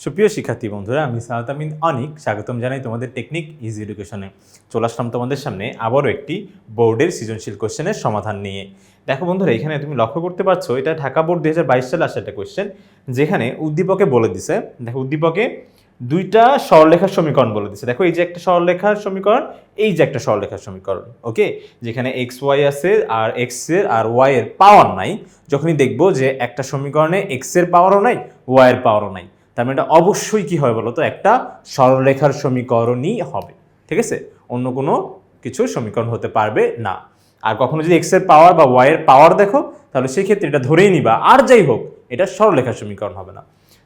সুপ্রিয় শিক্ষার্থী বন্ধুরা, আমি সাহাত আমিন অনিক, স্বাগতম জানাই তোমাদের টেকনিক ইজি এডুকেশনে চলে আসলাম তোমাদের সামনে আবারও একটি বোর্ডের সৃজনশীল কোশ্চেনের সমাধান নিয়ে। দেখো বন্ধুরা, এখানে তুমি লক্ষ্য করতে পারছ, এটা ঢাকা বোর্ড দুই হাজার বাইশ সালে আসা একটা কোশ্চেন, যেখানে উদ্দীপকে বলে দিছে। দেখো, উদ্দীপকে দুইটা সরলরেখার সমীকরণ বলে দিছে। দেখো, এই যে একটা সরলরেখার সমীকরণ, এই যে একটা সরলরেখার সমীকরণ, ওকে? যেখানে এক্স ওয়াই আছে আর এক্সের আর ওয়াই এর পাওয়ার নাই। যখনই দেখব যে একটা সমীকরণে এক্সের পাওয়ারও নাই ওয়াই এর পাওয়ারও নাই। তার মানে এটা অবশ্যই কি হবে বলো তো একটা সরলরেখার সমীকরণই হবে, ঠিক আছে? অন্য কোনো কিছু সমীকরণ হতে পারবে না। আর কখনো যদি এক্সের পাওয়ার বা ওয়াই এর পাওয়ার দেখো, তাহলে সেই ক্ষেত্রে এটা ধরেই নিবা। আর যাই হোক, এটা সরলরেখার সমীকরণ হবে না,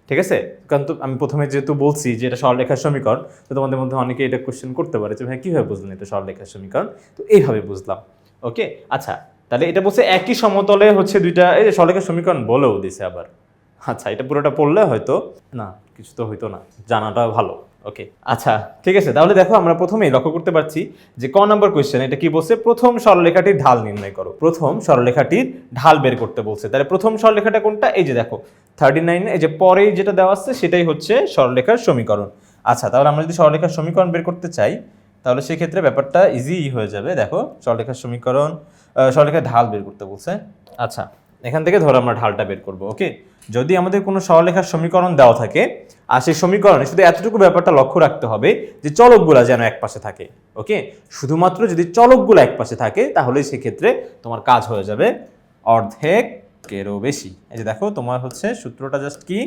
ঠিক আছে? কারণ তো আমি প্রথমে যেহেতু বলছি যে এটা সরলরেখার সমীকরণ, তো তোমাদের মধ্যে অনেকে এটা কোশ্চেন করতে পারে যে, ভাই, কীভাবে বুঝলেন এটা সরলরেখার সমীকরণ? তো এইভাবে বুঝলাম ওকে আচ্ছা তাহলে এটা বলছে একই সমতলে হচ্ছে দুইটা, এই যে সরলরেখার সমীকরণ বলেও দিছে আবার। আচ্ছা এটা পুরোটা পড়লে হয়তো না কিছু তো হইতো না। জানাটা ভালো। ওকে আচ্ছা ঠিক আছে তাহলে দেখো আমরা প্রথমেই লক্ষ্য করতে পারছি যে ক নম্বর কোয়েশ্চেন এটা কি বলছে? প্রথম সরলরেখাটির ঢাল নির্ণয় করো। প্রথম সরলরেখাটির ঢাল বের করতে বলছে। তাহলে প্রথম সরলরেখাটা কোনটা? এই যে দেখো থার্টি নাইন এই যে পরেই যেটা দেওয়া আছে সেটাই হচ্ছে সরলরেখার সমীকরণ। আচ্ছা তাহলে আমরা যদি সরলরেখার সমীকরণ বের করতে চাই তাহলে সেক্ষেত্রে ব্যাপারটা ইজি হয়ে যাবে। দেখো সরলরেখার সমীকরণ আহ, সরলরেখার ঢাল বের করতে বলছে। আচ্ছা এখান থেকে ধরো আমরা ঢালটা বের করব ওকে যদি আমাদের কোনো সরলেখার সমীকরণ দেওয়া থাকে, আর সেই সমীকরণে শুধু এতটুকু ব্যাপারটা লক্ষ্য রাখতে হবে যে চলকগুলা যেন এক পাশে থাকে ওকে শুধুমাত্র যদি চলকগুলো এক পাশে থাকে তাহলে সেক্ষেত্রে তোমার কাজ হয়ে যাবে অর্ধেকেরও বেশি। এই যে দেখো, তোমার হচ্ছে সূত্রটা জাস্ট কি?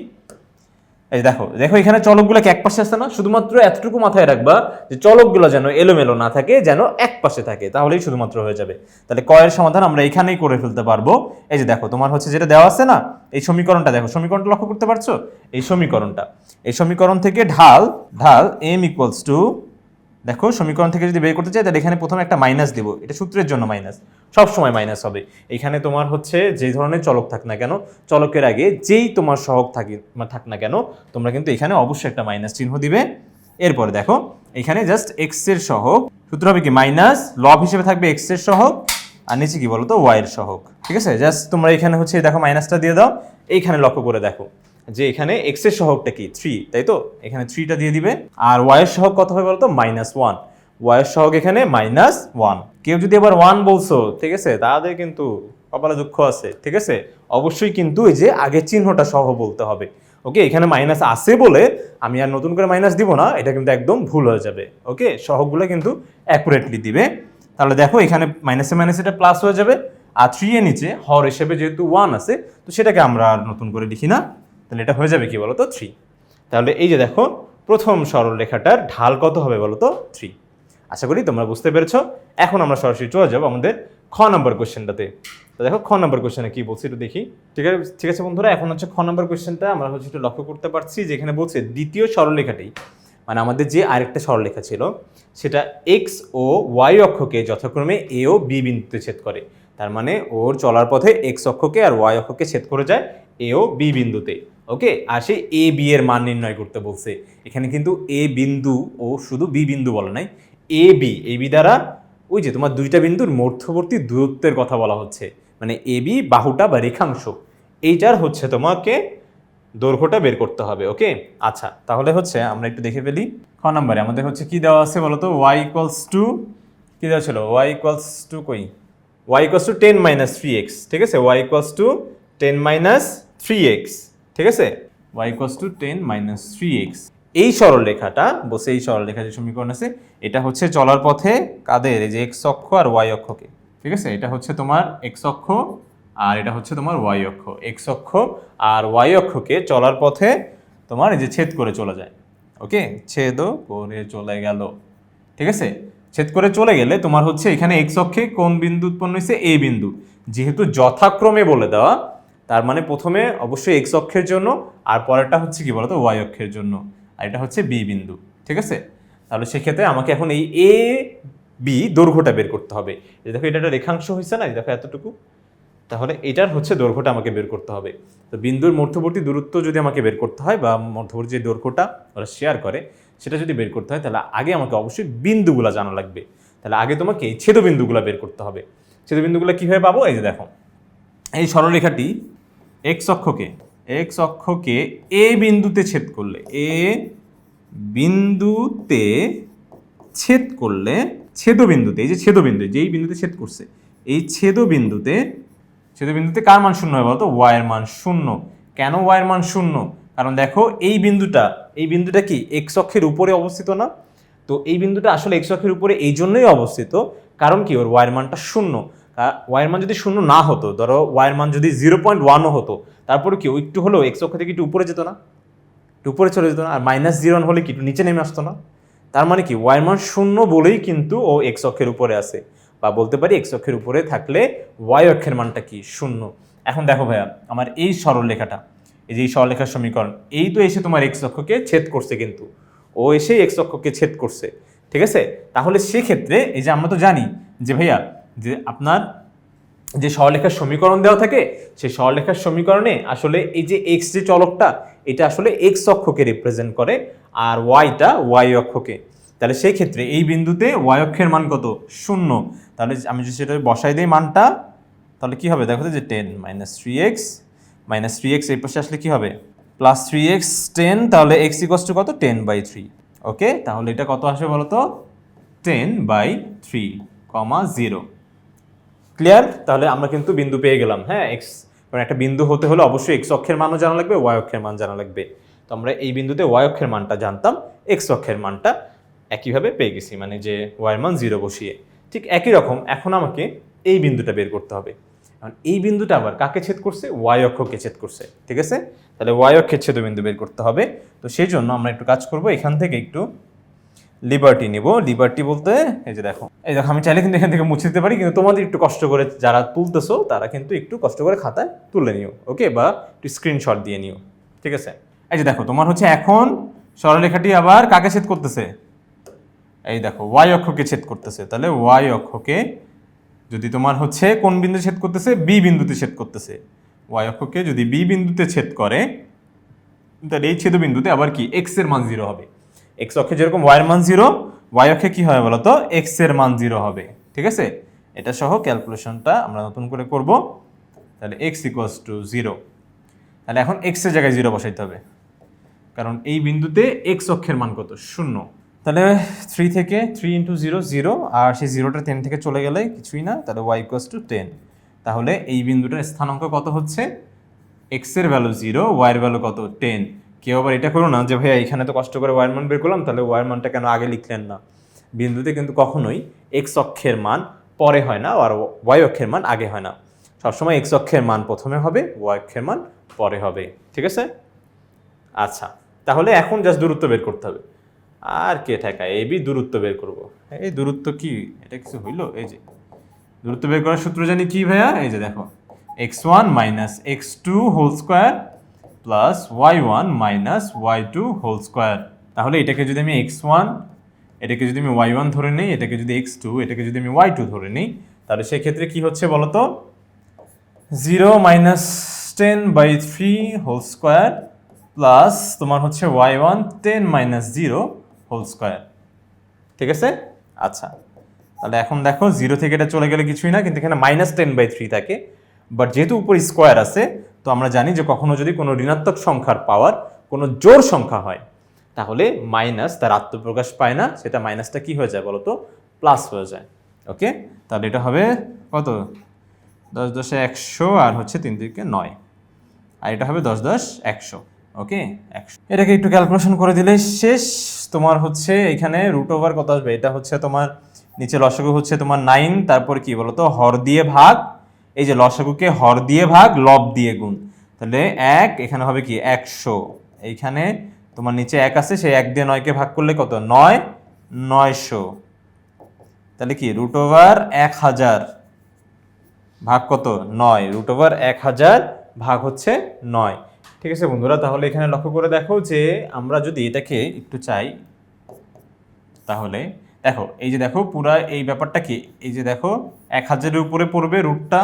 এই দেখো দেখো এখানে চলকগুলো কি এক পাশে আসছে না? শুধুমাত্র এতটুকু মাথায় রাখবা যে চলকগুলো যেন এলোমেলো না থাকে, যেন এক পাশে থাকে, তাহলেই শুধুমাত্র হয়ে যাবে। তাহলে কয়ের সমাধান আমরা এখানেই করে ফেলতে পারব। এই যে দেখো, তোমার হচ্ছে যেটা দেওয়া আছে না, এই সমীকরণটা দেখো, সমীকরণটা লক্ষ্য করতে পারছ? এই সমীকরণটা। এই সমীকরণ থেকে ঢাল ঢাল এম ইকুয়ালস টু দেখো, সমীকরণ থেকে যদি বের করতে চাই, তাহলে এখানে প্রথমে একটা মাইনাস দেবো। এটা সূত্রের জন্য মাইনাস সব সময় মাইনাস হবে। এখানে তোমার হচ্ছে যে ধরনের চলক থাক না কেন, চলকের আগে যেই তোমার সহগ থাকি থাক না কেন, তোমরা কিন্তু এখানে অবশ্যই একটা মাইনাস চিহ্ন দিবে। এরপরে দেখো, এখানে জাস্ট এক্সের সূত্র হবে কি মাইনাস লব হিসেবে থাকবে এক্সের আর নিচে কি বলো তো ওয়াই এর সহগ। ঠিক আছে? জাস্ট তোমরা এখানে হচ্ছে, দেখো মাইনাসটা দিয়ে দাও। এইখানে লক্ষ্য করে দেখো। যে এখানে এক্সের সহগটা কি? থ্রি তাই তো? এখানে থ্রিটা দিয়ে দিবে। আর ওয়াই এর সহগ কত হবে বলতো? মাইনাস ওয়ানের সহগ এখানে মাইনাস ওয়ান কেউ যদি আবার ওয়ান বলছো, ঠিক আছে? তাদের কিন্তু কপালে দুঃখ আছে, ঠিক আছে? অবশ্যই কিন্তু এই যে আগের চিহ্নটা সহ বলতে হবে। ওকে এখানে মাইনাস আছে বলে আমি আর নতুন করে মাইনাস দিব না, এটা কিন্তু একদম ভুল হয়ে যাবে। ওকে সহগগুলো কিন্তু অ্যাকুরেটলি দিবে। তাহলে দেখো, এখানে মাইনাসে মাইনাস এটা প্লাস হয়ে যাবে। আর থ্রি এর নিচে হর হিসেবে যেহেতু ওয়ান আছে, তো সেটাকে আমরা নতুন করে লিখি না। তাহলে এটা হয়ে যাবে কি বলো তো থ্রি তাহলে এই যে দেখো, প্রথম সরল রেখাটার ঢাল কত হবে বলো তো থ্রি আশা করি তোমরা বুঝতে পেরেছ। এখন আমরা সরাসরি চলে যাব আমাদের খ নম্বর কোয়েশ্চেনটাতে তো দেখো, খ নম্বর কোশ্চেনে কি বলছি একটু দেখি। ঠিক আছে ঠিক আছে বন্ধুরা, এখন হচ্ছে খ নম্বর কোয়েশ্চেনটা আমরা হচ্ছে একটু লক্ষ্য করতে পারছি, যেখানে বলছে দ্বিতীয় সরলরেখাটি মানে আমাদের যে আরেকটা সরলরেখা ছিল, সেটা এক্স ও ওয়াই অক্ষকে যথাক্রমে এ ও বি বিন্দুতে ছেদ করে। তার মানে ওর চলার পথে এক্স অক্ষকে আর ওয়াই অক্ষকে ছেদ করে যায় এ ও বি বিন্দুতে। ওকে আর এ বি এর মান নির্ণয় করতে বলছে। এখানে কিন্তু এ বিন্দু ও শুধু বি বিন্দু বলে নাই। এ বি এ বি দ্বারা ওই যে তোমার দুইটা বিন্দুর মধ্যবর্তী দূরত্বের কথা বলা হচ্ছে। মানে এ বি বাহুটা বা রেখাংশ। এইটার হচ্ছে তোমাকে দৈর্ঘ্যটা বের করতে হবে ওকে আচ্ছা তাহলে হচ্ছে আমরা একটু দেখে ফেলি। খ নম্বরে আমাদের হচ্ছে কি দেওয়া আছে বলতো? ওয়াই ইকুয়ালস টু কি দেওয়া ছিল? ওয়াই ইকুয়ালস টু কই? Y equals to ten minus three x ঠিক আছে? Y equals to ten minus three x ঠিক আছে? Y equals to ten minus three x এই সরলরেখাটা, বসে এই সরলরেখা যে সমীকরণ আছে, এটা হচ্ছে চলার পথে কাদের? এই যে এক্স অক্ষ আর ওয়াই অক্ষকে। ঠিক আছে? এটা হচ্ছে তোমার এক্স অক্ষ আর এটা হচ্ছে তোমার ওয়াই অক্ষ। এক্স অক্ষ আর ওয়াই অক্ষকে চলার পথে তোমার এই যে ছেদ করে চলে যায়। ওকে? ছেদ করে চলে গেল। ঠিক আছে? ছেদ করে চলে গেলে তোমার হচ্ছে এখানে এক্স অক্ষে কোন বিন্দু উৎপন্ন হয়েছে? এ বিন্দু। যেহেতু যথাক্রমে বলে দেওয়া তার মানে প্রথমে অবশ্যই এক্স অক্ষের জন্য, আর পরেরটা হচ্ছে কি বলতো ওয়াই অক্ষের জন্য। আর এটা হচ্ছে বি বিন্দু, ঠিক আছে? তাহলে সেক্ষেত্রে আমাকে এখন এই এ বি দৈর্ঘ্যটা বের করতে হবে। দেখো এটা একটা রেখাংশ হয়েছে না? দেখো এতটুকু। তাহলে এটার হচ্ছে দৈর্ঘ্যটা আমাকে বের করতে হবে। তো বিন্দুর মধ্যবর্তী দূরত্ব যদি আমাকে বের করতে হয়, বা মধ্যবর্তী যে দৈর্ঘ্যটা ওরা শেয়ার করে, সেটা যদি বের করতে হয়, তাহলে আগে আমাকে অবশ্যই বিন্দুগুলো জানা লাগবে। তাহলে আগে তোমাকে এই ছেদবিন্দুগুলো বের করতে হবে। ছেদবিন্দুগুলো কীভাবে পাবো? এই যে দেখো। এই সরলরেখাটি এক্স অক্ষকে এক্স অক্ষকে এ বিন্দুতে ছেদ করলে এ বিন্দুতে ছেদ করলে ছেদবিন্দুতে, এই যে ছেদবিন্দু, যেই বিন্দুতে ছেদ করছে, এই ছেদবিন্দুতে ছেদবিন্দুতে কার মান শূন্য হয় বলতো? ওয়াই এর মান শূন্য। কেন ওয়াই এর মান শূন্য? কারণ দেখো, এই বিন্দুটা এই বিন্দুটা কি এক্স অক্ষের উপরে অবস্থিত না? তো এই বিন্দুটা আসলে এক্স অক্ষের উপরে এই জন্যই অবস্থিত, কারণ কি ওর ওয়াই মানটা শূন্য। ওয়াই এর মান যদি শূন্য না হতো, ধরো ওয়াই এর মান যদি জিরো পয়েন্ট ওয়ানও হতো, তারপরে কি একটু হলেও এক্স অক্ষ থেকে একটু উপরে যেত না? একটু উপরে চলে যেত না? আর মাইনাস জিরো হলে কি একটু নিচে নেমে আসতো না? তার মানে কি ওয়াই মান শূন্য বলেই কিন্তু ও এক্স অক্ষের উপরে আছে। বা বলতে পারি এক্স অক্ষের উপরে থাকলে ওয়াই অক্ষের মানটা কি? শূন্য। এখন দেখো ভাইয়া, আমার এই সরলরেখাটা, এই যে এই সরলরেখার সমীকরণ, এই তো এসে তোমার এক্স অক্ষকে ছেদ করছে কিন্তু। ও এসে এক্স অক্ষকে ছেদ করছে। ঠিক আছে? তাহলে সেক্ষেত্রে এই যে আমরা তো জানি যে ভাইয়া যে আপনার যে সরলরেখার সমীকরণ দেওয়া থাকে, সেই সরলরেখার সমীকরণে আসলে এই যে এক্স যে চলকটা, এটা আসলে এক্স অক্ষকে রিপ্রেজেন্ট করে আর ওয়াইটা ওয়াই অক্ষকে। তাহলে সেই ক্ষেত্রে এই বিন্দুতে ওয়াই অক্ষের মান কত? শূন্য। তাহলে আমি যদি সেটা বসাই দিই মানটা, তাহলে কি হবে? দেখো যে ten minus three x minus three x এই পাশে আসলে কী হবে? প্লাস থ্রি এক্স টেন তাহলে এক্স ইকস টু কত? টেন বাই থ্রি ওকে তাহলে এটা কত আসবে বলো তো ten by three comma zero clear তাহলে আমরা কিন্তু বিন্দু পেয়ে গেলাম হ্যাঁ এক্স কারণ একটা বিন্দু হতে হলে অবশ্যই এক্স অক্ষের মানও জানা লাগবে ওয়াই অক্ষের মান জানা লাগবে। তো আমরা এই বিন্দুতে ওয়াই অক্ষের মানটা জানতাম এক্স অক্ষের মানটা একইভাবে পেয়ে গেছি মানে যে ওয়াই মান জিরো বসিয়ে। ঠিক একই রকম, এখন আমাকে এই বিন্দুটা বের করতে হবে। এখন এই বিন্দুটা আবার কাকে ছেদ করছে? ওয়াই অক্ষকে ছেদ করছে, ঠিক আছে? তাহলে ওয়াই অক্ষের ছেদ বিন্দু বের করতে হবে। তো সেই জন্য আমরা একটু কাজ করব, এখান থেকে একটু লিবার্টি নিব। লিবার্টি বলতে, এই যে দেখো। এই দেখো, আমি চাইলে কিন্তু এখান থেকে মুছে দিতে পারি, কিন্তু তোমাদের একটু কষ্ট করে যারা তুলতেছো, তারা কিন্তু একটু কষ্ট করে খাতায় তুলে নিও ওকে বা একটু স্ক্রিনশট দিয়ে নিও, ঠিক আছে? এই যে দেখো, তোমার হচ্ছে এখন সরলরেখাটি আবার কাকে ছেদ করতেছে? এই দেখো ওয়াই অক্ষকে ছেদ করতেছে। তাহলে ওয়াই অক্ষকে যদি তোমার হচ্ছে কোন বিন্দু ছেদ করতেছে? বি বিন্দুতে ছেদ করতেছে। ওয়াই অক্ষকে যদি বি বিন্দুতে ছেদ করে, তাহলে এই ছেদ বিন্দুতে আবার কি? এক্সের মান জিরো হবে। এক্স অক্ষে যেরকম ওয়াই এর মান জিরো ওয়াই অক্ষে কি হবে বলতো? এক্সের মান জিরো হবে, ঠিক আছে? এটা সহ ক্যালকুলেশনটা আমরা নতুন করে করব। তাহলে এক্স ইকুয়ালস টু জিরো তাহলে এখন এক্সের জায়গায় জিরো বসাইতে হবে। কারণ এই বিন্দুতে এক্স অক্ষের মান কত? শূন্য। তাহলে থ্রি থেকে থ্রি ইন্টু জিরো জিরো আর সেই জিরোটা টেন থেকে চলে গেলে কিছুই না, তাহলে ওয়াই ইকুয়ালস টু টেন তাহলে এই বিন্দুটার স্থানাঙ্ক কত হচ্ছে? এক্সের ভ্যালু জিরো ওয়াইয়ের ভ্যালু কত? টেন কেউ আবার এটা করো না যে, ভাইয়া, এখানে তো কষ্ট করে ওয়াইয়ের মান বের করলাম, তাহলে ওয়াইয়ের মানটা কেন আগে লিখলেন না? বিন্দুতে কিন্তু কখনোই এক্স অক্ষের মান পরে হয় না আর ওয়াই অক্ষের মান আগে হয় না। সবসময় এক্স অক্ষের মান প্রথমে হবে ওয়াই অক্ষের মান পরে হবে। ঠিক আছে? আচ্ছা তাহলে এখন জাস্ট দূরত্ব বের করতে হবে। আর কে ঠেকায়? এ বি দূরত্ব বের করব। এই দূরত্ব কি? এটা কিছু হইল? এই যে, দূরত্ব বের করার সূত্র জানি কি ভাইয়া? এই যে দেখো x one minus x two whole square plus y one minus y two whole square তাহলে এটাকে যদি আমি এক্স ওয়ান এটাকে যদি আমি ওয়াই ওয়ান ধরে নিই, এটাকে যদি এক্স টু এটাকে যদি আমি ওয়াই টু ধরে নিই, তাহলে সেক্ষেত্রে কি হচ্ছে বলো তো zero minus ten by three whole square plus তোমার হচ্ছে y one ten minus zero whole square ঠিক আছে? আচ্ছা। তাহলে এখন দেখো জিরো থেকে এটা চলে গেলে কিছুই না, কিন্তু এখানে মাইনাস টেন বাই থ্রি থাকে। বাট যেহেতু উপর স্কোয়ার আছে তো আমরা জানি যে কখনো যদি কোনো ঋণাত্মক সংখ্যার পাওয়ার কোনো জোর সংখ্যা হয়, তাহলে মাইনাস তার আত্মপ্রকাশ পায় না, সেটা মাইনাসটা কি হয়ে যায় বলো তো প্লাস হয়ে যায়। ওকে তাহলে এটা হবে কত? দশ দশে একশো আর হচ্ছে তিন দিকে নয়। আর এটা হবে দশ দশ একশো। ওকে একশো। এটাকে একটু ক্যালকুলেশন করে দিলে শেষ। তোমার হচ্ছে এখানে রুট ওভার কত আসবে? এটা হচ্ছে তোমার নিচে লসাগু হচ্ছে তোমার নাইন তারপর কি বলতো? হর দিয়ে ভাগ এই যে লসাগুকে হর দিয়ে ভাগ, লব দিয়ে গুণ। তাহলে এক, এখানে হবে কি? একশো। এইখানে তোমার নিচে এক আছে, সেই এক দিয়ে নয়কে ভাগ করলে কত? নয়, নয়শো। তাহলে কি? রুট ওভার এক হাজার ভাগ কত? নয়। রুট ওভার এক হাজার ভাগ হচ্ছে নয়। ঠিক আছে বন্ধুরা, তাহলে এখানে লক্ষ্য করে দেখো যে আমরা যদি এটাকে একটু চাই, তাহলে দেখো, এই যে দেখো, পুরা এই ব্যাপারটা কি? এই যে দেখো, এক হাজারের উপরে পড়বে রুটটা,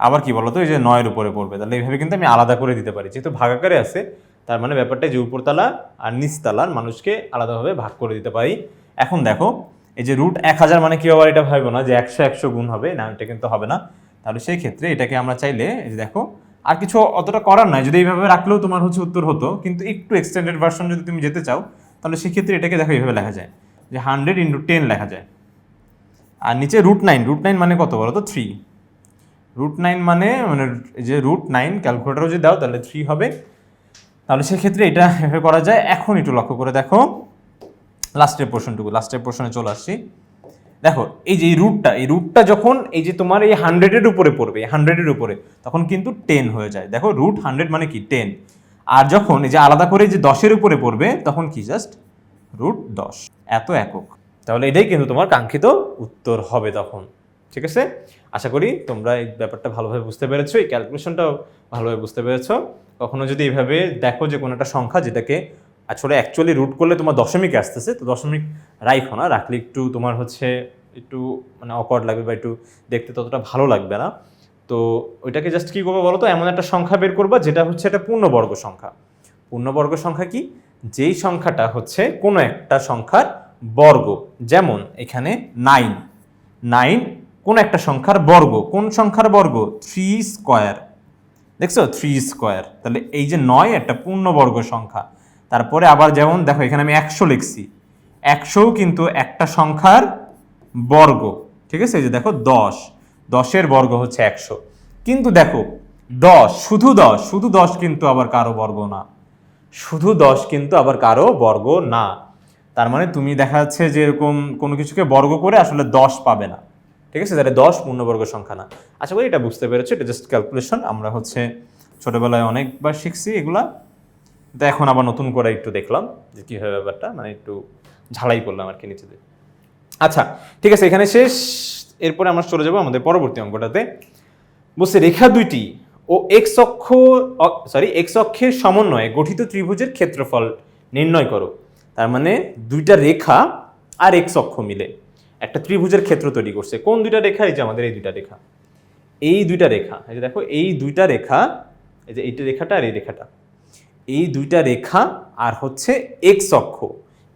আবার কি বলতো? এই যে নয়ের উপরে পড়বে। তাহলে এইভাবে কিন্তু আমি আলাদা করে দিতে পারি। যেহেতু ভাগাকারে আছে, তার মানে ব্যাপারটা যে উপরতলা আর নিচতলার মানুষকে আলাদাভাবে ভাগ করে দিতে পারি। এখন দেখো, এই যে রুট এক হাজার মানে কি আবার এটা ভাববো না যে একশো একশো গুণ হবে? না, এটা কিন্তু হবে না। তাহলে সেই ক্ষেত্রে এটাকে আমরা চাইলে, এই যে দেখো, আর কিছু অতটা করার নাই। যদি এইভাবে রাখলেও তোমার হচ্ছে উত্তর হতো, কিন্তু একটু এক্সটেন্ডেড ভার্সন যদি তুমি যেতে চাও, তাহলে সেক্ষেত্রে এটাকে দেখো এইভাবে লেখা যায়। যে হান্ড্রেড ইন্টু টেন লেখা যায়। আর নিচে রুট নাইন রুট নাইন মানে কত বলো তো থ্রি রুট নাইন মানে মানে যে রুট নাইন ক্যালকুলেটারও যদি দাও, তাহলে থ্রি হবে। তাহলে সেক্ষেত্রে এটা এভাবে করা যায়। এখন একটু লক্ষ্য করে দেখো। লাস্টের পোর্শনটুকু লাস্টের পোর্শনে চলে আসছি। দেখো, এই যে এই রুটটা এই রুটটা যখন এই যে তোমার এই হান্ড্রেডের উপরে পড়বে হান্ড্রেডের উপরে, তখন কিন্তু টেন হয়ে যায়। দেখো রুট হান্ড্রেড মানে কি? টেন আর যখন এই যে আলাদা করে যে দশের উপরে পড়বে, তখন কি? জাস্ট রুট দশ। এত একক। তাহলে এটাই কিন্তু তোমার কাঙ্ক্ষিত উত্তর হবে তখন। ঠিক আছে? আশা করি তোমরা এই ব্যাপারটা ভালোভাবে বুঝতে পেরেছ, এই ক্যালকুলেশনটাও ভালোভাবে বুঝতে পেরেছ। কখনো যদি এইভাবে দেখো যে কোনো একটা সংখ্যা যেটাকে আসলে অ্যাকচুয়ালি রুট করলে তোমার দশমিক আসতেছে, তো দশমিক রাইখো না, রাখলে একটু তোমার হচ্ছে একটু মানে অকওয়ার্ড লাগবে বা একটু দেখতে ততটা ভালো লাগবে না। তো ওইটাকে জাস্ট কী করব বলো তো এমন একটা সংখ্যা বের করবা যেটা হচ্ছে একটা পূর্ণবর্গ সংখ্যা। পূর্ণবর্গ সংখ্যা কি? যেই সংখ্যাটা হচ্ছে কোনো একটা সংখ্যার বর্গ, যেমন এখানে নাইন নাইন কোন একটা সংখ্যার বর্গ, কোন সংখ্যার বর্গ? থ্রি স্কোয়ার দেখছ? থ্রি স্কোয়ার তাহলে এই যে নয় একটা পূর্ণবর্গ সংখ্যা, তারপরে আবার যেমন দেখো এখানে আমি একশো লিখছি, একশোও কিন্তু একটা সংখ্যার বর্গ, ঠিক আছে? এই যে দেখো, দশ, দশের বর্গ হচ্ছে একশো, কিন্তু দেখো, দশ, শুধু দশ শুধু দশ কিন্তু আবার কারও বর্গ না। শুধু দশ কিন্তু আবার কারও বর্গ না। তার মানে তুমি দেখা যাচ্ছে যে এরকম কোনো কিছুকে বর্গ করে আসলে দশ পাবে না। ঠিক আছে? তাহলে দশ পূর্ণবর্গ সংখ্যা না। আশা করি এটা বুঝতে পেরেছ। এটা জাস্ট ক্যালকুলেশন আমরা হচ্ছে ছোটোবেলায় অনেকবার শিখছি এগুলা। তো এখন আবার নতুন করে একটু দেখলাম যে কীভাবে ব্যাপারটা মানে একটু ঝালাই করলাম আর কি নিচেতে আচ্ছা ঠিক আছে, এখানে শেষ। এরপরে আমরা চলে যাব আমাদের পরবর্তী অঙ্কটাতে। বলছে, রেখা দুইটি ও এক্স অক্ষ সরি এক্স অক্ষের সমন্বয়ে গঠিত ত্রিভুজের ক্ষেত্রফল নির্ণয় করো। তার মানে দুইটা রেখা আর এক্স অক্ষ মিলে। একটা ত্রিভুজের ক্ষেত্র তৈরি করছে। কোন দুইটা রেখা? এই যে আমাদের এই দুইটা রেখা। এই দুইটা রেখা, এই যে দেখো, এই দুইটা রেখা, এই যে এইটা রেখাটা আর এই রেখাটা। এই দুইটা রেখা আর হচ্ছে এক্স অক্ষ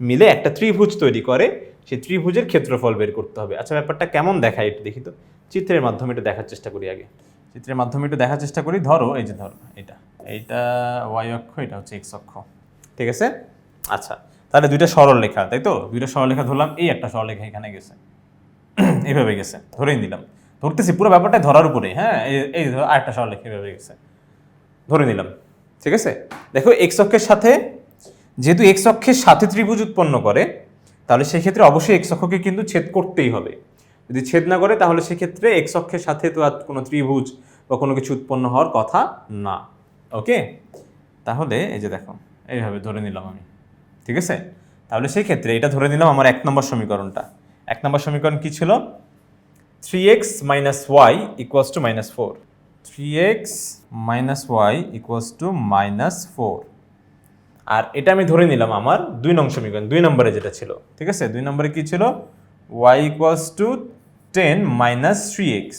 মিলে একটা ত্রিভুজ তৈরি করে সেই ত্রিভুজের ক্ষেত্রফল বের করতে হবে। আচ্ছা ব্যাপারটা কেমন দেখায় একটু দেখি তো। চিত্রের মাধ্যমে একটু দেখার চেষ্টা করি আগে। চিত্রের মাধ্যমে একটু দেখার চেষ্টা করি। ধরো, এই যে ধরো, এটা। এইটা ওয়াই অক্ষ, এটা হচ্ছে এক্স অক্ষ। ঠিক আছে? আচ্ছা তাহলে দুইটা সরল লেখা তাই তো? দুইটা সরল লেখা ধরলাম, এই একটা সরল লেখা এখানে গেছে। এইভাবে গেছে, ধরেই দিলাম ধরতেছি পুরো ব্যাপারটা ধরার উপরে হ্যাঁ? এই- আরেকটা সরল লেখা এভাবে গেছে। ধরে নিলাম। ঠিক আছে? দেখো এক্স অক্ষের সাথে যেহেতু এক্স অক্ষের সাথে ত্রিভুজ উৎপন্ন করে, তাহলে সেক্ষেত্রে অবশ্যই এক্স অক্ষকে কিন্তু ছেদ করতেই হবে। যদি ছেদ না করে, তাহলে সেক্ষেত্রে এক্স অক্ষের সাথে তো আর কোনো ত্রিভুজ বা কোনো কিছু উৎপন্ন হওয়ার কথা না। ওকে? তাহলে এই যে দেখো, এইভাবে ধরে নিলাম আমি। ঠিক আছে? তাহলে সেই ক্ষেত্রে এটা ধরে নিলাম আমার এক নম্বর সমীকরণটা। এক নম্বর সমীকরণ কী ছিল? Three x minus y equals to minus four three x minus y equals to minus four আর এটা আমি ধরে নিলাম আমার দুই নং সমীকরণ, দুই নম্বরে যেটা ছিল। ঠিক আছে? দুই নম্বরে কী ছিল? Y equals to ten minus three x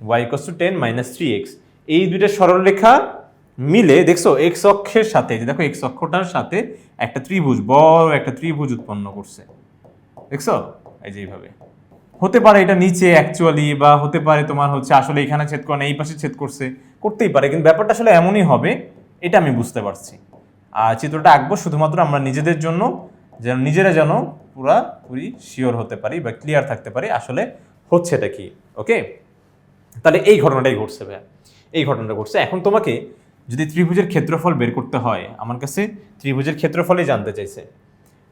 y equals to ten minus three x এই দুইটা সরলরেখা মিলে দেখছ এক্স অক্ষের সাথে যে দেখো এক্স অক্ষটার সাথে একটা ত্রিভুজ, বড় একটা ত্রিভুজ উৎপন্ন করছে। দেখছ? এই যে এইভাবে। হতে পারে এটা নিচে অ্যাকচুয়ালি বা হতে পারে তোমার হচ্ছে আসলে এখানে ছেদ করে এই পাশে ছেদ করছে। করতেই পারে, কিন্তু ব্যাপারটা আসলে এমনই হবে, এটা আমি বুঝতে পারছি। আর চিত্রটা আঁকবো শুধুমাত্র আমরা নিজেদের জন্য, যেন নিজেরা যেন পুরা পুরি শিওর হতে পারি বা ক্লিয়ার থাকতে পারি আসলে হচ্ছে এটা কি ওকে তাহলে এই ঘটনাটাই ঘটছে ভাইয়া। এই ঘটনাটা ঘটছে। এখন তোমাকে যদি ত্রিভুজের ক্ষেত্রফল বের করতে হয়, আমার কাছে ত্রিভুজের ক্ষেত্রফলই জানতে চাইছে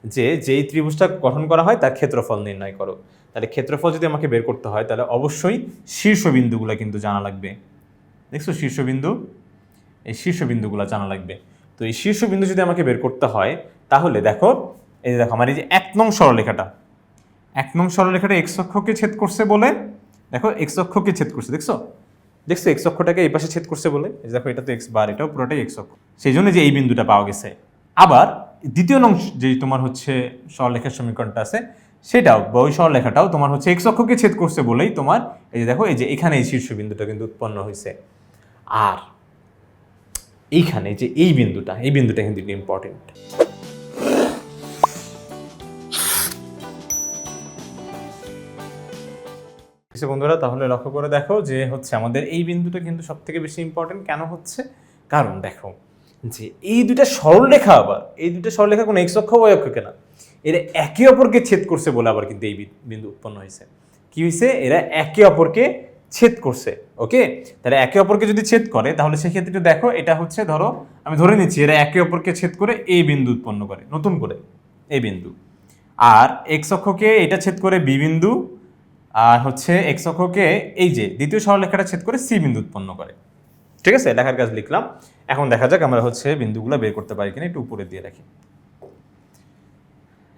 যে যেই ত্রিভুজটা গঠন করা হয় তার ক্ষেত্রফল নির্ণয় করো। তাহলে ক্ষেত্রফল যদি আমাকে বের করতে হয়, তাহলে অবশ্যই শীর্ষবিন্দুগুলো কিন্তু জানা লাগবে। দেখছ শীর্ষবিন্দু? এই শীর্ষবিন্দুগুলো জানা লাগবে। তো এই শীর্ষবিন্দু যদি আমাকে বের করতে হয়, তাহলে দেখো এই যে দেখো, আমার এই যে এক নং সরলরেখাটা। এক নং সরলরেখাটা এক্স অক্ষকে ছেদ করছে বলে, দেখো এক্স অক্ষকে ছেদ করছে, দেখছ? দেখছ এক্স অক্ষটাকে এই পাশে ছেদ করছে বলে? এই দেখো, এটা তো এক্স বার এটাও পুরোটাই এক্স অক্ষ। সেই জন্য যে এই বিন্দুটা পাওয়া গেছে। আবার, দ্বিতীয় নং যে তোমার হচ্ছে সরলরেখার সমীকরণটা আছে, সেটাও, বা ওই সরলরেখাটাও তোমার হচ্ছে এক্স অক্ষকে ছেদ করছে বলেই তোমার, এই যে দেখো, এই যে এখানে এই শীর্ষবিন্দুটা কিন্তু উৎপন্ন হয়েছে। আর এইখানে যে এই বিন্দুটা এই বিন্দুটা কিন্তু ইম্পর্টেন্ট কিছু বন্ধুরা, তাহলে লক্ষ্য করে দেখো যে হচ্ছে আমাদের এই বিন্দুটা কিন্তু সব থেকে বেশি ইম্পর্টেন্ট কেন হচ্ছে? কারণ দেখো যে এই দুইটা সরলরেখা আবার, এই দুইটা সরলরেখা কোনো এক্স অক্ষ ওয়াই অক্ষকে না এরা একে অপরকে ছেদ করছে বলে আবার কিন্তু এই বিন্দু উৎপন্ন হয়েছে। কি হয়েছে? এরা একে অপরকে ছেদ করছে ওকে তাহলে একে অপরকে যদি ছেদ করে, তাহলে সেক্ষেত্রে দেখো, এটা হচ্ছে ধরো, আমি ধরে নিচ্ছি এরা একে অপরকে ছেদ করে এই বিন্দু উৎপন্ন করে, নতুন করে, এই বিন্দু। আর এক্স অক্ষকে এটা ছেদ করে বি বিন্দু আর হচ্ছে এক্স অক্ষকে এই যে দ্বিতীয় সরলরেখাটা ছেদ করে সি বিন্দু উৎপন্ন করে। ঠিক আছে? লেখার কাজ লিখলাম। এখন দেখা যাক আমরা হচ্ছে বিন্দুগুলো বের করতে পারি কিনা একটু উপরে দিয়ে রাখি।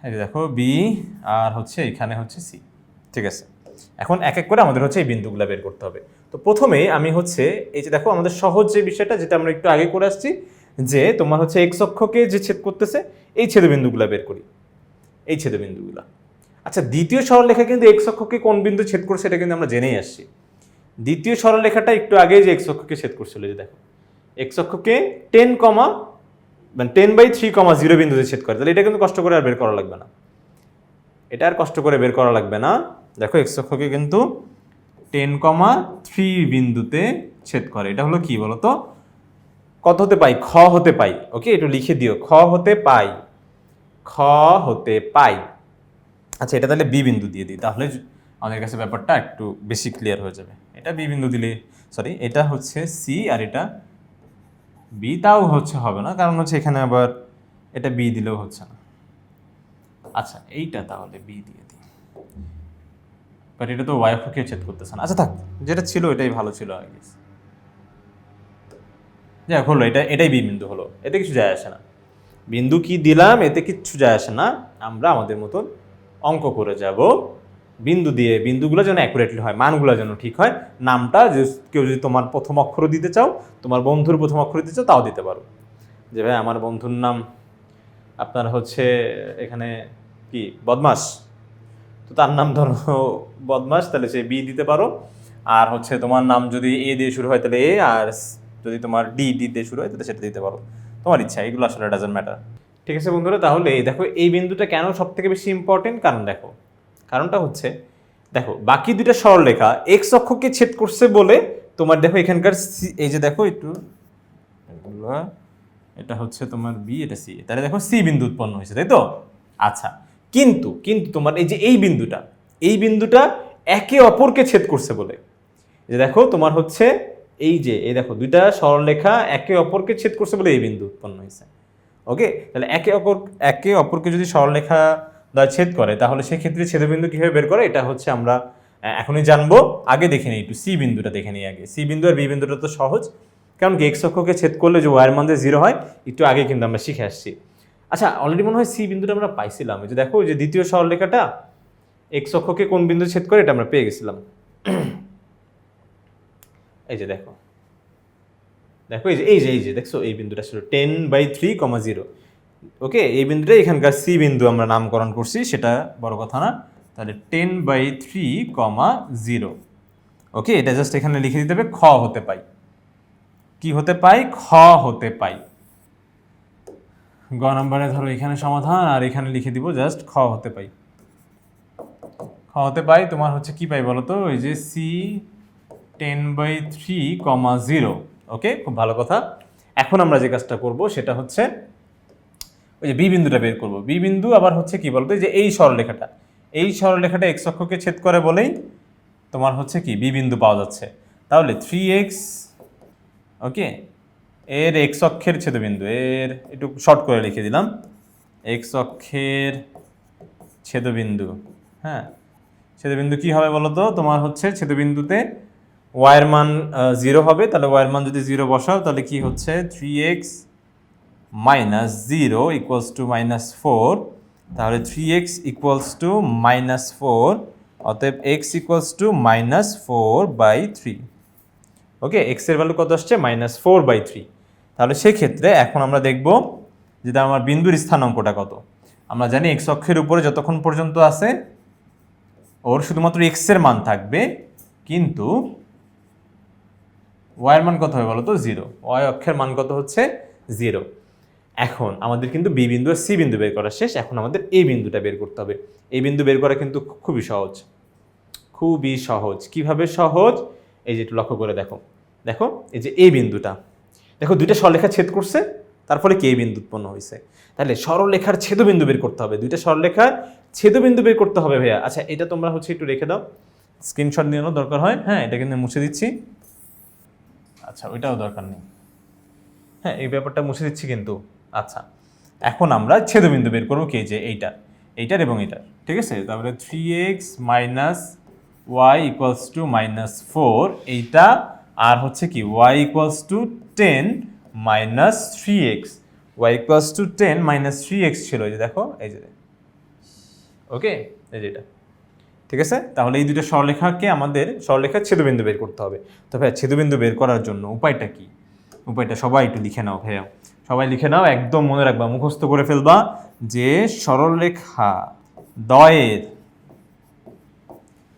এই দেখো বি আর হচ্ছে এখানে হচ্ছে সি ঠিক আছে? এখন এক এক করে আমাদের হচ্ছে এই বিন্দুগুলো বের করতে হবে। তো প্রথমে আমি হচ্ছে, এই যে দেখো, আমাদের সহজ যে বিষয়টা যেটা আমরা একটু আগে করে আসছি, যে তোমার হচ্ছে এক্স অক্ষকে যে ছেদ করতেছে, এই ছেদবিন্দুগুলো বের করি। এই ছেদবিন্দুগুলো। আচ্ছা দ্বিতীয় সরলরেখা কিন্তু এক্স অক্ষকে কোন বিন্দু ছেদ করছে এটা কিন্তু আমরা জেনেই আসছি। দ্বিতীয় সরলরেখাটা একটু আগে যে এক্স অক্ষকে ছেদ করছিল যে দেখো এক্স অক্ষকে টেন কমা মানে ten by three comma zero বিন্দুতে ছেদ করে, তাহলে এটা কিন্তু কষ্ট করে আর বের করা লাগবে না। এটা আর কষ্ট করে বের করা লাগবে না। দেখো এক্স অক্ষকে কিন্তু টেন কমা থ্রি বিন্দুতে ছেদ করে, এটা হলো কি বলতো? কত হতে পাই? খ হতে পাই ওকে একটু লিখে দিও, খ হতে পাই, খ হতে পাই। আচ্ছা এটা তাহলে বি বিন্দু দিয়ে দিই। তাহলে আমাদের কাছে ব্যাপারটা একটু বেশি ক্লিয়ার হয়ে যাবে। এটা বি বিন্দু দিলে সরি এটা হচ্ছে সি আর এটা বি তাও হচ্ছে হবে না, কারণ হচ্ছে এখানে আবার এটা বি দিলেও হচ্ছে না। আচ্ছা এইটা তাহলে বি দিয়ে দিই। বাট এটা তো ওয়াই অক্ষকে ছেদ করতেছে না। আচ্ছা থাক, যেটা ছিল এটাই ভালো ছিল আই গেস যাই হলো, এটা, এটাই বি বিন্দু হলো। এতে কিছু যায় আসে না। বিন্দু কি দিলাম, এতে কিচ্ছু যায় আসে না। আমরা আমাদের মতন অঙ্ক করে যাব। বিন্দু দিয়ে বিন্দুগুলো যেন অ্যাকুরেটলি হয়, মানগুলো যেন ঠিক হয়, নামটা যে কেউ যদি তোমার প্রথম অক্ষর দিতে চাও, তোমার বন্ধুর প্রথম অক্ষর দিতে চাও, তাও দিতে পারো। যে ভাই, আমার বন্ধুর নাম আপনার হচ্ছে এখানে কি? বদমাস। তো তার নাম ধরো বদমাস, তাহলে সে বি দিতে পারো। আর হচ্ছে তোমার নাম যদি এ দিয়ে শুরু হয়, তাহলে এ আর যদি তোমার ডি ডি দিয়ে শুরু হয়, তাহলে সেটা দিতে পারো। তোমার ইচ্ছা, এগুলো আসলে ডাজেন্ট ম্যাটার ঠিক আছে বন্ধুরা? তাহলে দেখো, এই বিন্দুটা কেন সব থেকে বেশি ইম্পর্টেন্ট কারণ দেখো, কারণটা হচ্ছে, দেখো, বাকি দুইটা সরলরেখা এক্স অক্ষকে ছেদ করছে বলে তোমার দেখো এখানকার এই যে দেখো একটু এটা হচ্ছে তোমার বি এটা সি তাহলে দেখো সি বিন্দু উৎপন্ন হয়েছে, তাই তো? আচ্ছা কিন্তু কিন্তু তোমার এই যে এই বিন্দুটা এই বিন্দুটা একে অপরকে ছেদ করছে বলে যে দেখো, তোমার হচ্ছে এই যে, এই দেখো, দুইটা সরলরেখা একে অপরকে ছেদ করছে বলে এই বিন্দু উৎপন্ন হয়েছে। ওকে তাহলে একে অপর, একে অপরকে যদি সরলরেখা দ্বারা ছেদ করে, তাহলে সেক্ষেত্রে ছেদবিন্দু কীভাবে বের করে? এটা হচ্ছে আমরা এখনই জানব। আগে দেখে নিই একটু সি বিন্দুটা দেখে নিই আগে। সি বিন্দু আর বি বিন্দুটা তো সহজ। কারণ কি এক্স অক্ষকে ছেদ করলে যে ওয়ার মধ্যে জিরো হয়, একটু আগে কিন্তু আমরা শিখে আসছি। আচ্ছা অলরেডি মনে হয় সি বিন্দুটা আমরা পাইছিলাম। যে দেখো, যে দ্বিতীয় সরলরেখাটা এক্স অক্ষকে কোন বিন্দু ছেদ করে, এটা আমরা পেয়ে গেছিলাম। এই যে দেখো। দেখো, এই যে এই যে এই যে, দেখছ, এই বিন্দুটা ছিল ten by three comma zero okay এই বিন্দুটা এখানকার সি বিন্দু আমরা নামকরণ করছি, সেটা বড় কথা না। তাহলে ten by three comma zero okay এটা জাস্ট এখানে লিখে দিতে হবে, খ হতে পাই। কি হতে পাই? খ হতে পাই। গ নম্বরে ধরো এখানে সমাধান, আর এখানে লিখে দিব জাস্ট খ হতে পাই। খ হতে পাই, তোমার হচ্ছে কি পাই বলো তো? ওই যে see ten by three comma zero okay খুব ভালো কথা। এখন আমরা যে কাজটা করব সেটা হচ্ছে ওই যে বি বিন্দুটা বের করব। বি বিন্দু আবার হচ্ছে কি বলতো? যে এই সরলরেখাটা। এই সরলরেখাটা এক্স অক্ষকে ছেদ করে বলেই তোমার হচ্ছে কি বি বিন্দু পাওয়া যাচ্ছে। তাহলে থ্রি এক্স ওকে এর এক্স অক্ষের ছেদবিন্দু, এর একটু শর্ট করে লিখে দিলাম। এক্স অক্ষের ছেদবিন্দু হ্যাঁ? ছেদবিন্দু কি হবে বলো তো তোমার হচ্ছে ছেদবিন্দুতে ওয়াইয়ের মান জিরো হবে, তাহলে ওয়াইয়ের মান যদি জিরো বসাও, তাহলে কি হচ্ছে? Three x minus zero equals to minus four তাহলে three x equals to minus four অতএব x equals to minus four by three okay এক্সের ভ্যালু কত আসছে? মাইনাস ফোর বাই থ্রি তাহলে সেক্ষেত্রে এখন আমরা দেখব যেটা আমার বিন্দুর স্থানাঙ্কটা কত। আমরা জানি এক্স অক্ষের উপরে যতক্ষণ পর্যন্ত আছে, ওর শুধুমাত্র এক্সের মান থাকবে, কিন্তু ওয়াইয়ের মান কত হবে বলো তো জিরো ওয়াই অক্ষের মান কত হচ্ছে? জিরো এখন আমাদের কিন্তু বি বিন্দু আর সি বিন্দু বের করা শেষ। এখন আমাদের এই বিন্দুটা বের করতে হবে। এই বিন্দু বের করা কিন্তু খুবই সহজ। খুবই সহজ। কীভাবে সহজ? এই যে একটু লক্ষ্য করে দেখো। দেখো, এই যে এই বিন্দুটা। দেখো, দুইটা সরলরেখা ছেদ করছে তার ফলে কে বিন্দু উৎপন্ন হয়েছে তাহলে সরলরেখার ছেদবিন্দু বের করতে হবে। দুইটা সরলরেখার ছেদবিন্দু বের করতে হবে, ভাইয়া। আচ্ছা এটা তোমরা হচ্ছে একটু রেখে দাও। স্ক্রিনশট নেওয়ার দরকার হয়। হ্যাঁ এটা কিন্তু মুছে দিচ্ছি। আচ্ছা ওইটাও দরকার নেই। হ্যাঁ এই ব্যাপারটা মুছে দিচ্ছি কিন্তু। আচ্ছা এখন আমরা ছেদবিন্দু বের করব কি? যে এইটা, এইটার এবং এইটার, ঠিক আছে? তারপরে three x minus y equals to minus four এইটা, আর হচ্ছে কি y equals to ten minus three x y equals to ten minus three x ছিল, এই যে দেখো, এই যে। ওকে এই যে এটা ঠিক আছে? তাহলে এই দুটো সরলেখাকে আমাদের সরলেখার ছেদবিন্দু বের করতে হবে। তো ভাইয়া, ছেদবিন্দু বের করার জন্য উপায়টা কি? উপায়টা সবাই একটু লিখে নাও ভাইয়া। সবাই লিখে নাও, একদম মনে রাখবা, মুখস্থ করে ফেলবা যে সরলরেখা দয়ের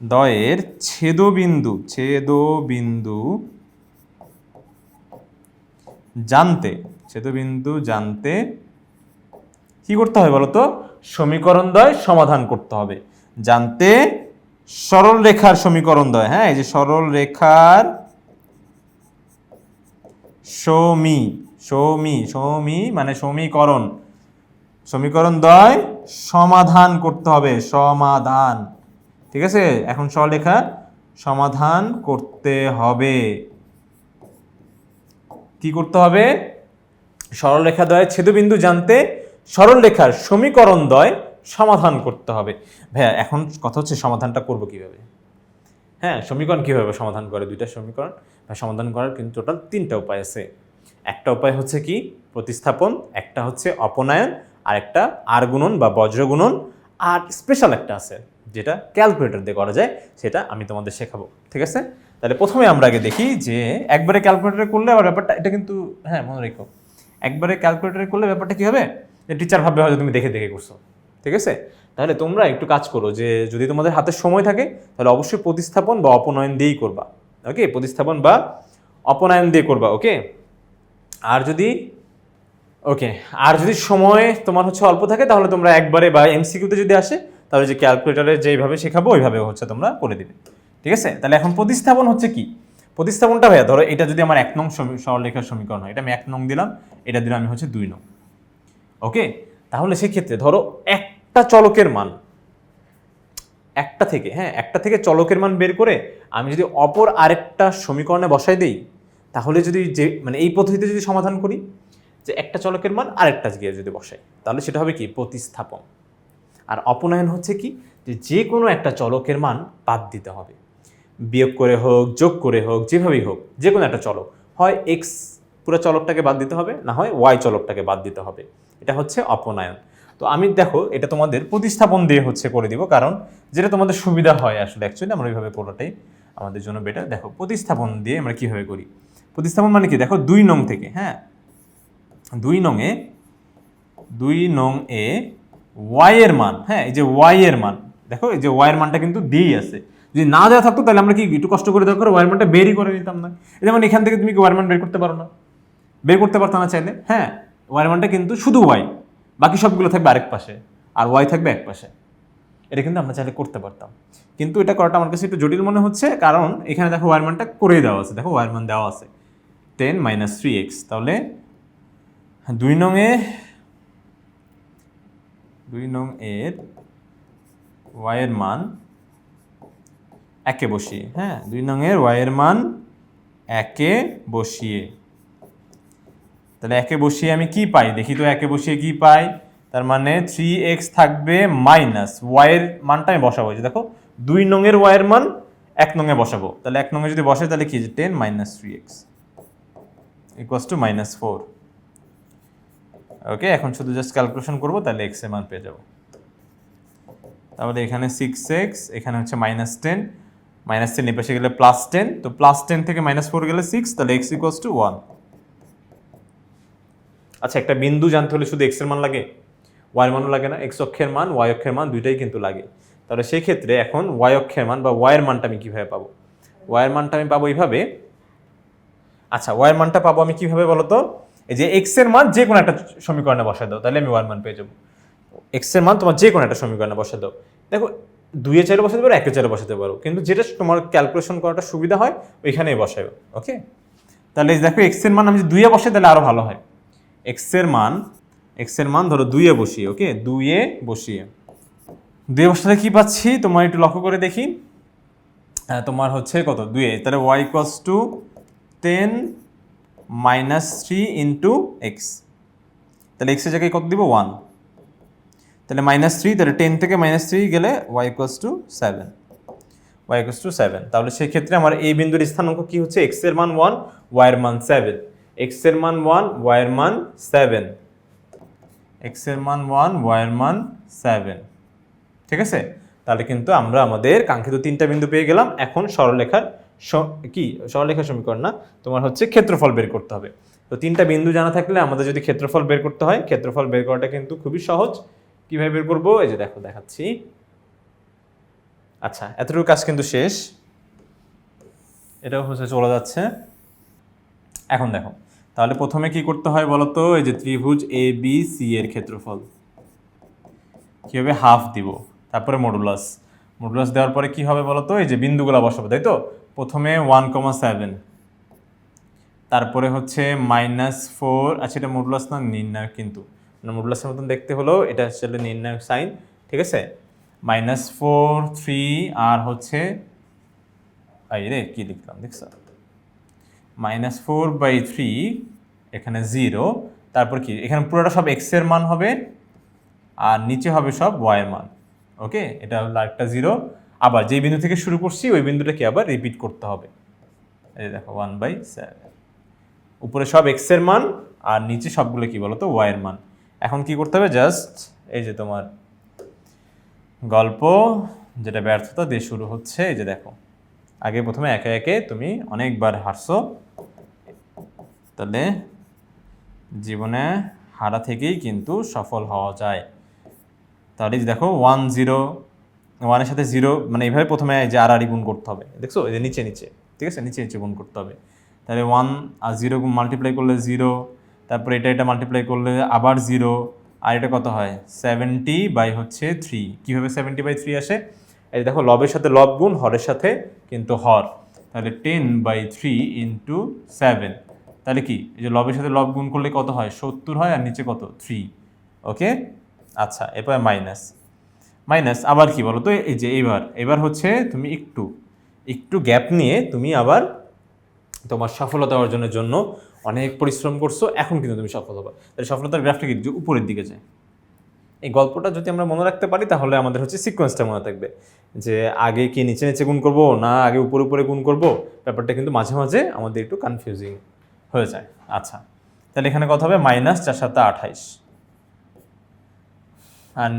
দয়ের ছেদবিন্দু ছেদবিন্দু জানতে ছেদবিন্দু জানতে কি করতে হবে বলতো? সমীকরণ দ্বয় সমাধান করতে হবে। জানতে সরল রেখার সমীকরণ দ্বয় হ্যাঁ এই যে সরল রেখার সমী সমী সমী মানে সমীকরণ। সমীকরণ দ্বয় সমাধান করতে হবে, সমাধান। ঠিক আছে? এখন সরলরেখা সমাধান করতে হবে। কি করতে হবে? সরলরেখা দ্বয়ের ছেদবিন্দু জানতে সরলরেখার সমীকরণ দ্বয় সমাধান করতে হবে। ভাইয়া, এখন কথা হচ্ছে সমাধানটা করব কীভাবে? হ্যাঁ সমীকরণ কীভাবে সমাধান করে? দুইটা সমীকরণ। বা সমাধান করার কিন্তু টোটাল তিনটা উপায় আছে। একটা উপায় হচ্ছে কি? প্রতিস্থাপন, একটা হচ্ছে অপনয়ন আর একটা আর গুণন বা বজ্রগুণন আর স্পেশাল একটা আছে, যেটা ক্যালকুলেটর দিয়ে করা যায়, সেটা আমি তোমাদের শেখাবো। ঠিক আছে? তাহলে প্রথমে আমরা আগে দেখি যে একবারে ক্যালকুলেটরে করলে আবার ব্যাপারটা, এটা কিন্তু হ্যাঁ মনে রেখো। একবারে ক্যালকুলেটরে করলে ব্যাপারটা কি হবে? টিচার ভাববে হয়তো তুমি দেখে দেখে করছ। ঠিক আছে? তাহলে তোমরা একটু কাজ করো যে যদি তোমাদের হাতে সময় থাকে, তাহলে অবশ্যই প্রতিস্থাপন বা অপনয়ন দিয়েই করবা। ওকে প্রতিস্থাপন বা অপনয়ন দিয়ে করবা ওকে আর যদি ওকে আর যদি সময় তোমার হচ্ছে অল্প থাকে, তাহলে তোমরা একবারে বা এমসিকিউতে যদি আসে, তাহলে যে ক্যালকুলেটারে যেইভাবে শেখাবো, ওইভাবে হচ্ছে তোমরা করে দিবে। ঠিক আছে? তাহলে এখন প্রতিস্থাপন হচ্ছে কি? প্রতিস্থাপনটা ভাইয়া, ধরো এটা যদি আমার এক নং সরলরেখার সমীকরণ হয়, এটা আমি এক নং দিলাম, এটা দিলাম আমি হচ্ছে দুই নং। ওকে তাহলে সেক্ষেত্রে ধরো একটা চলকের মান, একটা থেকে হ্যাঁ একটা থেকে চলকের মান বের করে আমি যদি অপর আরেকটা সমীকরণে বসাই দেই, তাহলে যদি যে মানে এই পদ্ধতিতে যদি সমাধান করি, যে একটা চলকের মান আরেকটা গিয়ে যদি বসাই, তাহলে সেটা হবে কি? প্রতিস্থাপন। আর অপনয়ন হচ্ছে কি? যে যে কোনো একটা চলকের মান বাদ দিতে হবে। বিয়োগ করে হোক, যোগ করে হোক, যেভাবেই হোক যে কোনো একটা চলক। হয় এক্স পুরো চলকটাকে বাদ দিতে হবে, না হয় ওয়াই চলকটাকে বাদ দিতে হবে। এটা হচ্ছে অপনায়ন। তো আমি দেখো, এটা তোমাদের প্রতিস্থাপন দিয়ে হচ্ছে করে দিব, কারণ যেটা তোমাদের সুবিধা হয় আসলে অ্যাকচুয়ালি আমরা ওইভাবে করাটাই আমাদের জন্য বেটার দেখো, প্রতিস্থাপন দিয়ে আমরা কীভাবে করি? প্রতিস্থাপন মানে কি? দেখো, দুই নং থেকে হ্যাঁ? দুই নংয়ে, দুই নং এ ওয়াই এর মান হ্যাঁ? এই যে ওয়াই এর মান, দেখো, এই যে ওয়াইয়ের মানটা কিন্তু দিয়েই আছে। যদি না দেওয়া থাকতো, তাহলে আমরা কি একটু কষ্ট করে দরকার ওয়াই এর মানটা বেরই করে নিতাম না। যেমন এখান থেকে তুমি কি ওয়াই এর মান বের করতে পারো না? বের করতে পারতো না চাইলে হ্যাঁ? ওয়াই মানটা কিন্তু শুধু ওয়াই বাকি সবগুলো থাকবে আরেক পাশে। আর ওয়াই থাকবে এক পাশে। এটা কিন্তু আমরা চাইলে করতে পারতাম। কিন্তু এটা করাটা আমার কাছে একটু জটিল মনে হচ্ছে, কারণ এখানে দেখো ওয়ার মানটা করেই দেওয়া আছে। দেখো ওয়ার মান দেওয়া আছে। টেন মাইনাস থ্রি এক্স তাহলে দুই নং এ দুই নং এর ওয়াইয়ের মান একে বসিয়ে হ্যাঁ? দুই নং এর ওয়াইয়ের মান একে বসিয়ে। তাহলে একে বসিয়ে আমি কি পাই? দেখি তো একে বসিয়ে কি পাই? তার মানে থ্রি এক্স থাকবে মাইনাস ওয়াইয়ের মানটা আমি বসাবো। যে দেখো, দুই নংয়ের ওয়াইয়ের মান এক নংয়ে বসাবো। তাহলে এক নংয়ে যদি বসে, তাহলে কি যে ten minus three x equals to minus four okay এখন শুধু জাস্ট ক্যালকুলেশন করব, তাহলে এক্সের মান পেয়ে যাব। তাহলে এখানে সিক্স এক্স এখানে হচ্ছে মাইনাস টেন মাইনাস টেন এপাশে গেলে প্লাস টেন তো প্লাস টেন থেকে মাইনাস ফোর গেলে সিক্স তাহলে এক্স ইকুয়াস টু ওয়ান আচ্ছা একটা বিন্দু জানতে হলে শুধু এক্সের মান লাগে? ওয়াই মানও লাগে না এক্স অক্ষের মান ওয়াই অক্ষের মান দুইটাই কিন্তু লাগে। তাহলে সেই ক্ষেত্রে এখন ওয়াই অক্ষের মান বা ওয়াইয়ের মানটা আমি কীভাবে পাবো? ওয়াইয়ের মানটা আমি পাবো এইভাবে। আচ্ছা ওয়াইয়ের মানটা পাবো আমি কীভাবে বলো তো? এই যে এক্সের মান যে কোনো একটা সমীকরণে বসায় দাও, তাহলে আমি ওয়াইয়ের মান পেয়ে যাব। এক্সের মান তোমার যে কোনো একটা সমীকরণে বসায় দাও। দেখো দুইয়ে চারে বসাতে পারো একে চারে বসাতে পারো, কিন্তু যেটা তোমার ক্যালকুলেশন করাটা সুবিধা হয়, ওইখানেই বসাবে ওকে তাহলে দেখো এক্সের মান আমি যদি দুইয়ে বসাই, তাহলে আরও ভালো হয়। এক্সের মান এক্সের মান ধরো দুইয়ে বসিয়ে ওকে দুইয়ে বসিয়ে। দুইয়ে বসালে কি পাচ্ছি? তোমার একটু লক্ষ্য করে দেখি। আহ, তোমার হচ্ছে কত? দুইয়ে। তাহলে y equals to ten minus three into x তাহলে এক্সের জায়গায় কত দিব? ওয়ান তাহলে মাইনাস থ্রি তাহলে টেন থেকে মাইনাস থ্রি গেলে y equals to seven y equals to seven তাহলে সেই ক্ষেত্রে আমার এই বিন্দুর স্থানাঙ্ক কি হচ্ছে? এক্সের মান ওয়ান ওয়াই এর মান সেভেন এক্সের মান ওয়ান ওয়াই এর মান সেভেন। এক্সের মান ওয়ান ওয়াই এর মান সেভেন। ঠিক আছে? তাহলে কিন্তু আমরা আমাদের কাঙ্ক্ষিত তিনটা বিন্দু পেয়ে গেলাম। এখন সরলরেখার কি? সরলরেখার সমীকরণ না? তোমার হচ্ছে ক্ষেত্রফল বের করতে হবে। তো তিনটা বিন্দু জানা থাকলে আমাদের যদি ক্ষেত্রফল বের করতে হয়, ক্ষেত্রফল বের করাটা কিন্তু খুবই সহজ। কীভাবে বের করব? এই যে দেখো, দেখাচ্ছি। আচ্ছা এতটুকু কাজ কিন্তু শেষ। এটাও হচ্ছে চলে যাচ্ছে। এখন দেখো তাহলে প্রথমে কি করতে হয় বলতো? এই যে ত্রিভুজ এ বি সি এর ক্ষেত্রফল। কীভাবে হাফ দিব? তারপরে মডুলাস মডুলাস দেওয়ার পরে কি হবে বলতো? এই যে বিন্দুগুলো বসাবো, তাই তো? প্রথমে ওয়ান কমা সেভেন তারপরে হচ্ছে মাইনাস ফোর আচ্ছা এটা মডুলাস না নির্ণায়ক কিন্তু? মডুলাসের মতন দেখতে হলো, এটা আসলে নির্ণায়ক সাইন ঠিক আছে? মাইনাস ফোর থ্রি আর হচ্ছে আই রে কী লিখলাম, দেখছ? মাইনাস ফোর বাই থ্রি এখানে জিরো তারপর কি? এখানে পুরোটা সব এক্সের মান হবে, আর নিচে হবে সব ওয়াই মান ওকে এটা হলো একটা জিরো আবার যে বিন্দু থেকে শুরু করছি, ওই বিন্দুটাকে আবার রিপিট করতে হবে। এই দেখো ওয়ান বাই সেভেন উপরে সব এক্সের মান, আর নিচে সবগুলো কি বলতো ওয়াই এর মান। এখন কি করতে হবে? জাস্ট এই যে তোমার গল্প, যেটা ব্যর্থতা দিয়ে শুরু হচ্ছে, এই যে দেখো। আগে প্রথমে একে একে তুমি অনেকবার হারছো তাহলে জীবনে হারা থেকেই কিন্তু সফল হওয়া যায়। তাহলে দেখো ওয়ান জিরো ওয়ানের সাথে জিরো মানে এইভাবে প্রথমে যে আর আর গুণ করতে হবে। দেখছ? এই যে নিচে নিচে, ঠিক আছে? নিচে নিচে গুণ করতে হবে। তাহলে ওয়ান আর জিরো মাল্টিপ্লাই করলে জিরো তারপরে এটা এটা মাল্টিপ্লাই করলে আবার জিরো আর এটা কত হয়? সেভেন্টি বাই হচ্ছে থ্রি কীভাবে সেভেন্টি বাই থ্রি আসে? এই দেখো, লবের সাথে লব গুণ, হরের সাথে কিন্তু হর। তাহলে ten by three into seven তাহলে কি? এই যে লবের সাথে লব গুণ করলে কত হয়? সত্তর হয়, আর নিচে কত? থ্রি ওকে আচ্ছা এরপরে মাইনাস মাইনাস আবার কি বলো তো? এই যে এবার এবার হচ্ছে তুমি একটু একটু গ্যাপ নিয়ে তুমি আবার তোমার সফলতা অর্জনের জন্য অনেক পরিশ্রম করছ, এখন কিন্তু তুমি সফল হবে। তাহলে সফলতার গ্রাফটা কি? যে উপরের দিকে যায়। এই গল্পটা যদি আমরা মনে রাখতে পারি, তাহলে আমাদের হচ্ছে সিকোয়েন্সটা মনে থাকবে। যে আগে কি নিচে নিচে গুণ করব, না আগে উপরে উপরে গুণ করব? ব্যাপারটা কিন্তু মাঝে মাঝে আমাদের একটু কনফিউজিং হয়ে যায়। আচ্ছা তাহলে এখানে কথা হবে? মাইনাস চার সাতটা আঠাইশ। আর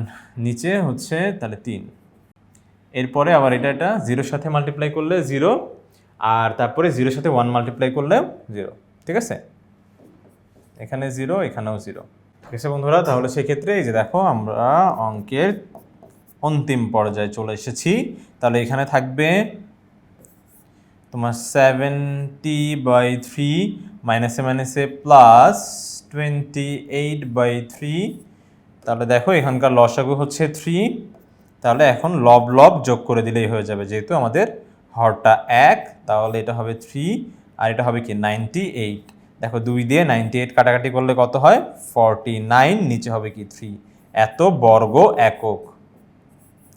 নিচে হচ্ছে তাহলে তিন। এরপরে আবার এটা এটা জিরোর সাথে মাল্টিপ্লাই করলে জিরো, আর তারপরে জিরোর সাথে ওয়ান মাল্টিপ্লাই করলে জিরো। ঠিক আছে? এখানে জিরো, এখানেও জিরো। ঠিক আছে বন্ধুরা, তাহলে সেক্ষেত্রে এই যে দেখো, আমরা অঙ্কের অন্তিম পর্যায়ে চলে এসেছি। তাহলে এখানে থাকবে তোমার সেভেন্টি বাই থ্রি মাইনাসে মাইনাসে plus twenty eight by three তাহলে দেখো এখানকার লসাগু হচ্ছে থ্রি তাহলে এখন লব লব যোগ করে দিলেই হয়ে যাবে, যেহেতু আমাদের হরটা এক, তাহলে এটা হবে থ্রি আর এটা হবে কি নাইনটি এইট দেখো দুই দিয়ে নাইনটি এইট কাটাকাটি করলে কত হয়? ফর্টি নাইন নিচে হবে কি থ্রি এত বর্গ একক।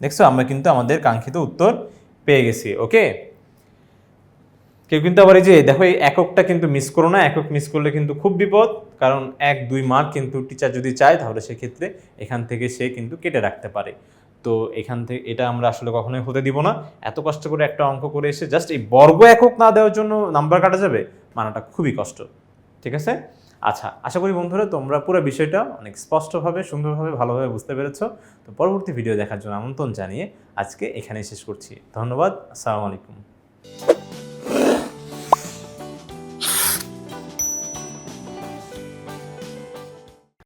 দেখছ? আমরা কিন্তু আমাদের কাঙ্ক্ষিত উত্তর পেয়ে গেছি ওকে কেউ কিন্তু আবার এই যে, দেখো এই এককটা কিন্তু মিস করো না, একক মিস করলে কিন্তু খুব বিপদ, কারণ এক, দুই মার্ক কিন্তু টিচার যদি চায়, তাহলে সেক্ষেত্রে এখান থেকে সে কিন্তু কেটে রাখতে পারে। তো এখান থেকে, এটা আমরা আসলে কখনোই হতে দিব না। এত কষ্ট করে একটা অঙ্ক করে এসে জাস্ট এই বর্গ একক না দেওয়ার জন্য নাম্বার কাটা যাবে, মানাটা খুবই কষ্ট। ঠিক আছে? আচ্ছা আশা করি বন্ধুরা, তোমরা পুরো বিষয়টা অনেক স্পষ্টভাবে, সুন্দরভাবে, ভালোভাবে বুঝতে পেরেছ। তো পরবর্তী ভিডিও দেখার জন্য আমন্ত্রণ জানিয়ে আজকে এখানেই শেষ করছি। ধন্যবাদ, আসসালামু আলাইকুম।